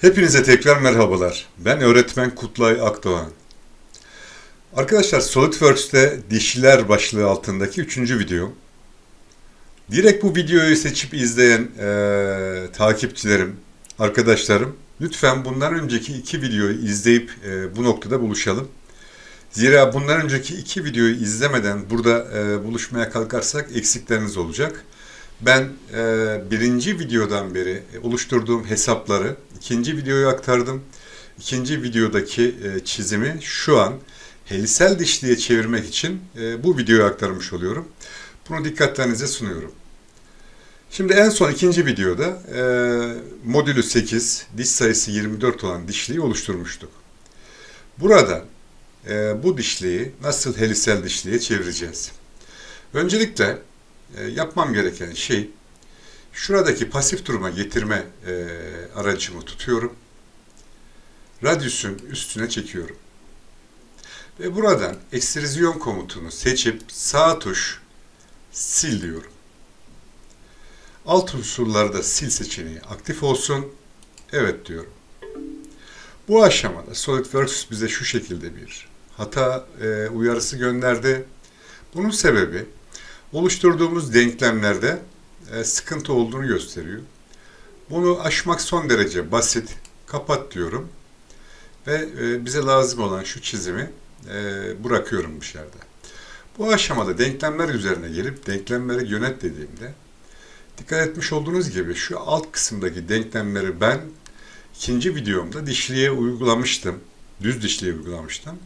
Hepinize tekrar merhabalar. Ben öğretmen Kutlay Akdoğan. Arkadaşlar SolidWorks'te dişiler başlığı altındaki üçüncü video. Direkt bu videoyu seçip izleyen eee, takipçilerim, arkadaşlarım lütfen bundan önceki iki videoyu izleyip eee, bu noktada buluşalım. Zira bundan önceki iki videoyu izlemeden burada eee, buluşmaya kalkarsak eksikleriniz olacak. Ben e, birinci videodan beri oluşturduğum hesapları ikinci videoya aktardım. İkinci videodaki e, çizimi şu an helisel dişliğe çevirmek için e, bu videoya aktarmış oluyorum. Bunu dikkatlerinize sunuyorum. Şimdi en son ikinci videoda e, modülü 8, diş sayısı 24 olan dişliği oluşturmuştuk. Burada e, bu dişliği nasıl helisel dişliğe çevireceğiz? Öncelikle e, yapmam gereken şey şuradaki pasif duruma getirme e, aracımı tutuyorum. Radyüsün üstüne çekiyorum. Ve buradan ekstrizyon komutunu seçip sağ tuş sil diyorum. Alt unsurlarda sil seçeneği aktif olsun. Evet diyorum. Bu aşamada SolidWorks bize şu şekilde bir hata e, uyarısı gönderdi. Bunun sebebi oluşturduğumuz denklemlerde sıkıntı olduğunu gösteriyor. Bunu aşmak son derece basit. Kapat diyorum. Ve e, bize lazım olan şu çizimi e, bırakıyorum dışarıda. Bu aşamada denklemler üzerine gelip denklemleri yönet dediğimde dikkat etmiş olduğunuz gibi şu alt kısımdaki denklemleri ben ikinci videomda dişliğe uygulamıştım. Düz dişliğe uygulamıştım.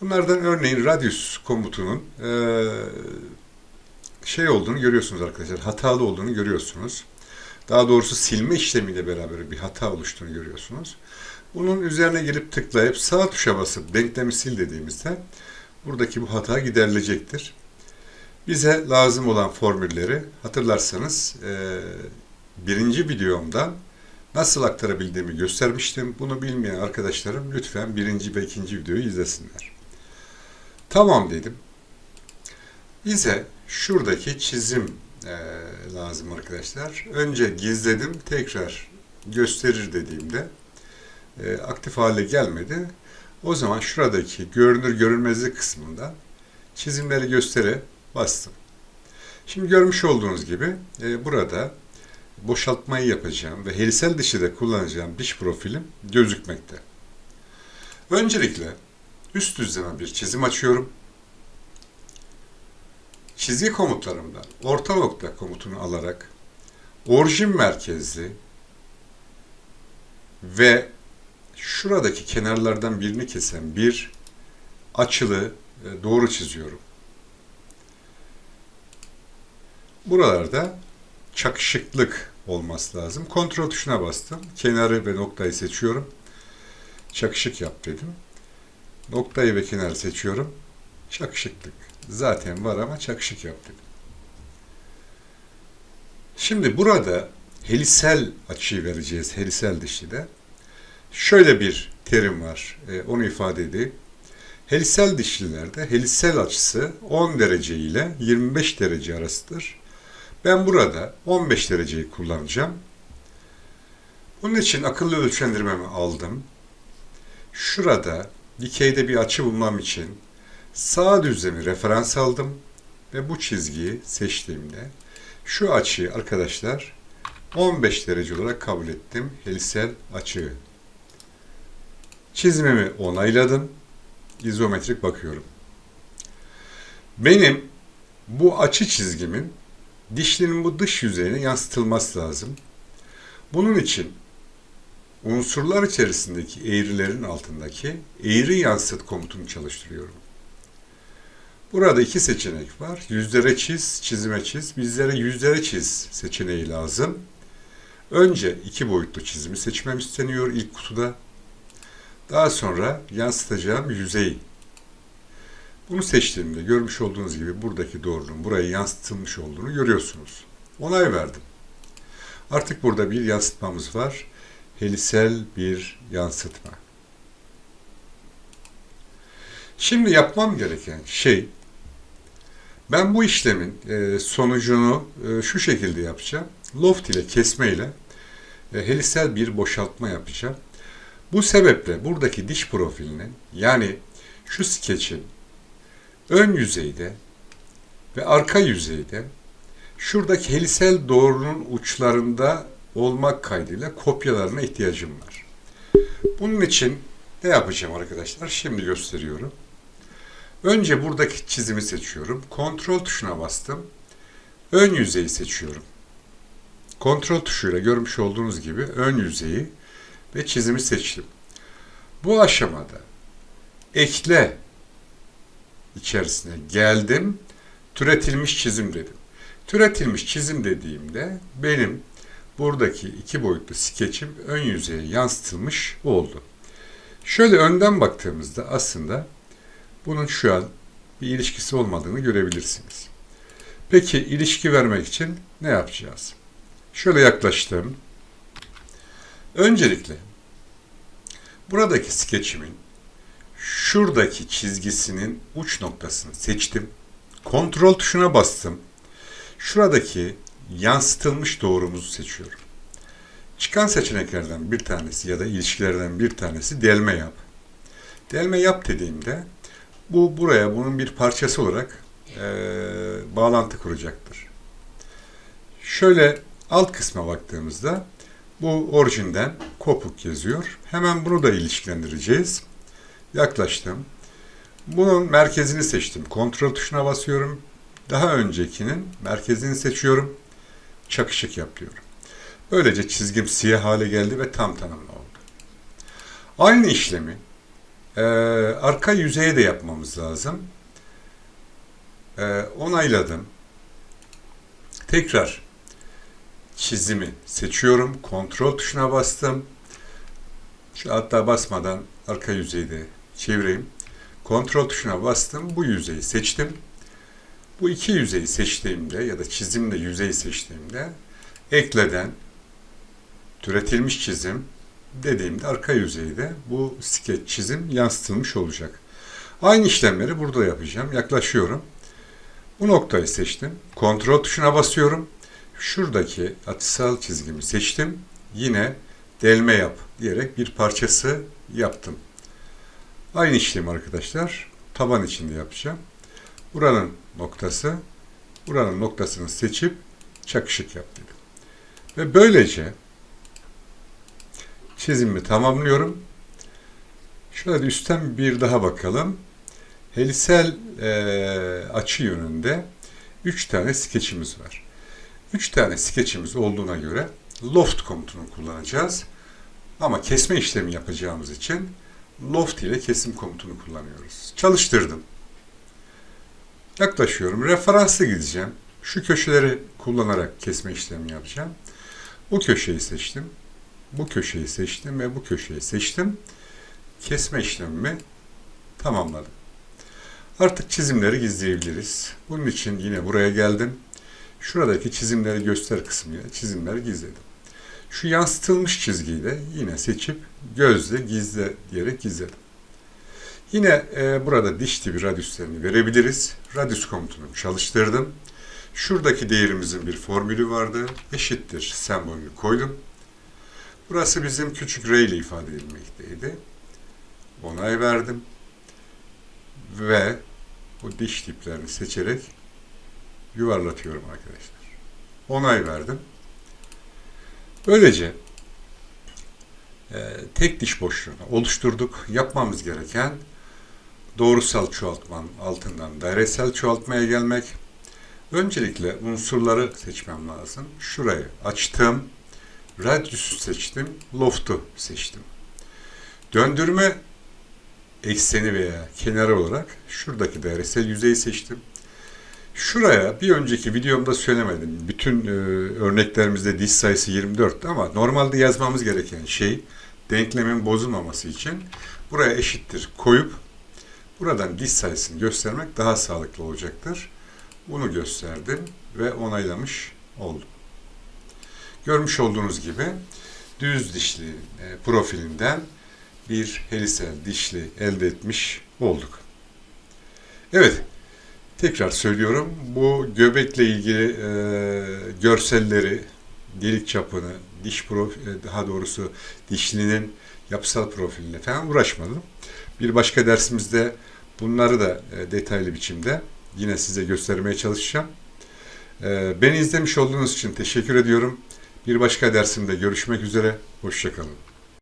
Bunlardan örneğin radius komutunun e, şey olduğunu görüyorsunuz arkadaşlar. Hatalı olduğunu görüyorsunuz. Daha doğrusu silme işlemiyle beraber bir hata oluştuğunu görüyorsunuz. Bunun üzerine gelip tıklayıp sağ tuşa basıp denklemi sil dediğimizde buradaki bu hata giderilecektir. Bize lazım olan formülleri hatırlarsanız e, birinci videomda nasıl aktarabildiğimi göstermiştim. Bunu bilmeyen arkadaşlarım lütfen birinci ve ikinci videoyu izlesinler. Tamam dedim. Bize şuradaki çizim e, lazım arkadaşlar. Önce gizledim, tekrar gösterir dediğimde e, aktif hale gelmedi. O zaman şuradaki görünür görünmezlik kısmında çizimleri göstere bastım. Şimdi görmüş olduğunuz gibi e, burada boşaltmayı yapacağım ve helisel dişi de kullanacağım diş profilim gözükmekte. Öncelikle üst düzleme bir çizim açıyorum çizgi komutlarımdan orta nokta komutunu alarak orijin merkezli ve şuradaki kenarlardan birini kesen bir açılı e, doğru çiziyorum. Buralarda çakışıklık olması lazım. Kontrol tuşuna bastım. Kenarı ve noktayı seçiyorum. Çakışık yap dedim. Noktayı ve kenarı seçiyorum. Çakışıklık zaten var ama çakışık yap dedim. Şimdi burada helisel açıyı vereceğiz. Helisel dişlide. Şöyle bir terim var. E, onu ifade edeyim. Helisel dişlilerde helisel açısı 10 derece ile 25 derece arasıdır. Ben burada 15 dereceyi kullanacağım. Bunun için akıllı ölçendirmemi aldım. Şurada dikeyde bir açı bulmam için Sağ düzlemi referans aldım ve bu çizgiyi seçtiğimde şu açıyı arkadaşlar 15 derece olarak kabul ettim. Helisel açıyı. Çizimimi onayladım. İzometrik bakıyorum. Benim bu açı çizgimin dişlinin bu dış yüzeyine yansıtılması lazım. Bunun için unsurlar içerisindeki eğrilerin altındaki eğri yansıt komutunu çalıştırıyorum. Burada iki seçenek var. Yüzlere çiz, çizime çiz. Bizlere yüzlere çiz seçeneği lazım. Önce iki boyutlu çizimi seçmem isteniyor ilk kutuda. Daha sonra yansıtacağım yüzey. Bunu seçtiğimde görmüş olduğunuz gibi buradaki doğrunun buraya yansıtılmış olduğunu görüyorsunuz. Onay verdim. Artık burada bir yansıtmamız var. Helisel bir yansıtma. Şimdi yapmam gereken şey ben bu işlemin e, sonucunu e, şu şekilde yapacağım. Loft ile kesme ile helisel bir boşaltma yapacağım. Bu sebeple buradaki diş profilinin yani şu skeçin ön yüzeyde ve arka yüzeyde şuradaki helisel doğrunun uçlarında olmak kaydıyla kopyalarına ihtiyacım var. Bunun için ne yapacağım arkadaşlar? Şimdi gösteriyorum. Önce buradaki çizimi seçiyorum. Kontrol tuşuna bastım. Ön yüzeyi seçiyorum. Kontrol tuşuyla görmüş olduğunuz gibi ön yüzeyi ve çizimi seçtim. Bu aşamada ekle içerisine geldim. Türetilmiş çizim dedim. Türetilmiş çizim dediğimde benim buradaki iki boyutlu skeçim ön yüzeye yansıtılmış oldu. Şöyle önden baktığımızda aslında bunun şu an bir ilişkisi olmadığını görebilirsiniz. Peki ilişki vermek için ne yapacağız? Şöyle yaklaştım. Öncelikle buradaki skeçimin şuradaki çizgisinin uç noktasını seçtim. Kontrol tuşuna bastım. Şuradaki yansıtılmış doğrumuzu seçiyorum. Çıkan seçeneklerden bir tanesi ya da ilişkilerden bir tanesi delme yap. Delme yap dediğimde bu buraya bunun bir parçası olarak e, bağlantı kuracaktır. Şöyle alt kısma baktığımızda bu orijinden kopuk yazıyor. Hemen bunu da ilişkilendireceğiz. Yaklaştım. Bunun merkezini seçtim. Kontrol tuşuna basıyorum. Daha öncekinin merkezini seçiyorum. Çakışık yap diyorum. Böylece çizgim siyah hale geldi ve tam tanımlı oldu. Aynı işlemi e, arka yüzeye de yapmamız lazım. E, onayladım. Tekrar çizimi seçiyorum. Kontrol tuşuna bastım. Şu hatta basmadan arka yüzeyi de çevireyim. Kontrol tuşuna bastım. Bu yüzeyi seçtim. Bu iki yüzeyi seçtiğimde ya da çizimle yüzeyi seçtiğimde ekleden türetilmiş çizim dediğimde arka yüzeyde bu skeç çizim yansıtılmış olacak. Aynı işlemleri burada yapacağım. Yaklaşıyorum. Bu noktayı seçtim. Kontrol tuşuna basıyorum. Şuradaki açısal çizgimi seçtim. Yine delme yap diyerek bir parçası yaptım. Aynı işlemi arkadaşlar taban içinde yapacağım. Buranın noktası, buranın noktasını seçip çakışık yap dedim. Ve böylece çizimi tamamlıyorum. Şöyle üstten bir daha bakalım. Helisel e, açı yönünde 3 tane skeçimiz var. 3 tane skeçimiz olduğuna göre loft komutunu kullanacağız. Ama kesme işlemi yapacağımız için loft ile kesim komutunu kullanıyoruz. Çalıştırdım. Yaklaşıyorum. Referansla gideceğim. Şu köşeleri kullanarak kesme işlemi yapacağım. Bu köşeyi seçtim. Bu köşeyi seçtim ve bu köşeyi seçtim. Kesme işlemimi tamamladım. Artık çizimleri gizleyebiliriz. Bunun için yine buraya geldim. Şuradaki çizimleri göster kısmıyla çizimleri gizledim. Şu yansıtılmış çizgiyi de yine seçip gözle gizle diyerek gizledim. Yine e, burada diş tipi radyüslerini verebiliriz. Radyüs komutunu çalıştırdım. Şuradaki değerimizin bir formülü vardı. Eşittir sembolünü koydum. Burası bizim küçük r ile ifade edilmekteydi. Onay verdim. Ve bu diş tiplerini seçerek yuvarlatıyorum arkadaşlar. Onay verdim. Böylece e, tek diş boşluğunu oluşturduk. Yapmamız gereken doğrusal çoğaltmanın altından dairesel çoğaltmaya gelmek. Öncelikle unsurları seçmem lazım. Şurayı açtım. Radius'u seçtim. Loft'u seçtim. Döndürme ekseni veya kenarı olarak şuradaki dairesel yüzeyi seçtim. Şuraya bir önceki videomda söylemedim. Bütün e, örneklerimizde diş sayısı 24 ama normalde yazmamız gereken şey denklemin bozulmaması için buraya eşittir koyup buradan diş sayısını göstermek daha sağlıklı olacaktır. Bunu gösterdim ve onaylamış oldum. Görmüş olduğunuz gibi düz dişli e, profilinden bir helisel dişli elde etmiş olduk. Evet, tekrar söylüyorum. Bu göbekle ilgili e, görselleri delik çapını, diş profil, daha doğrusu dişlinin yapısal profiline falan uğraşmadım. Bir başka dersimizde bunları da e, detaylı biçimde yine size göstermeye çalışacağım. E, Beni izlemiş olduğunuz için teşekkür ediyorum. Bir başka dersimde görüşmek üzere. Hoşçakalın.